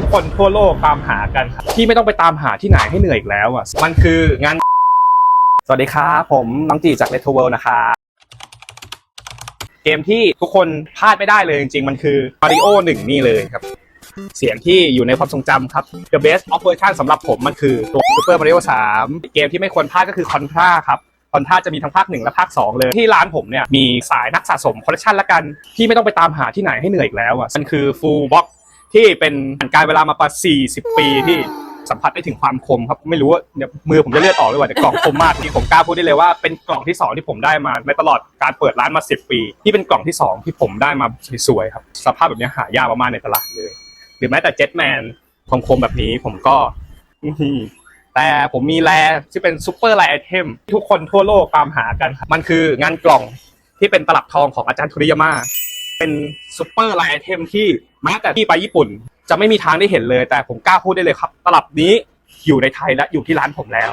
ทุกคนทั่วโลกตามหากันครับที่ไม่ต้องไปตามหาที่ไหนให้เหนื่อยอีกแล้วอะมันคืองาน สวัสดีครับผมน้องจีจาก Retro World นะครับเกมที่ทุกคนพลาดไม่ได้เลยจริงๆ มันคือ Mario 1 นี่เลยครับ เสียงที่อยู่ในความทรงจำครับ The best of version สำหรับผมมันคือตัว Super Mario 3 เกมที่ไม่ควรพลาดก็คือ Contra ครับ Contra จะมีทั้งภาค 1 และภาค 2 เลย ที่ร้านผมเนี่ย มีสายนักสะสมคอลเลคชันละกัน ที่ไม่ต้องไปตามหาที่ไหนให้เหนื่อยอีกแล้วอะมันคือ Full Box ที่เป็นการเวลามาประมาณ40 ปีที่สัมผัสได้ถึงความคมครับไม่รู้ว่าเนี่ยมือผมจะเลือดออกหรือเปล่าแต่กล่องคมมากที่ผมกล้าพูดได้เลยว่าเป็นกล่องที่สองที่ผมได้มาในตลอดการเปิดร้านมา10ปีที่เป็นกล่องที่สองที่ผมได้มาสวยๆครับสภาพแบบนี้หายากมากๆในตลาดเลย หรือแม้แต่เจ็ตแมนคมๆแบบนี้ผมก็อื้อหือแต่ผมมีแรที่เป็นซูเปอร์ไลท์ไอเทมที่ทุกคนทั่วโลกตามหากันครับมันคืองานกล่องที่เป็นตลับทองของอาจารย์ทุริยาม่า เป็นซูเปอร์ไลท์ไอเทมที่แม้แต่ที่ไปญี่ปุ่น จะไม่มีทางได้เห็นเลย แต่ผมกล้าพูดได้เลยครับ ตลับนี้อยู่ในไทยและอยู่ที่ร้านผมแล้ว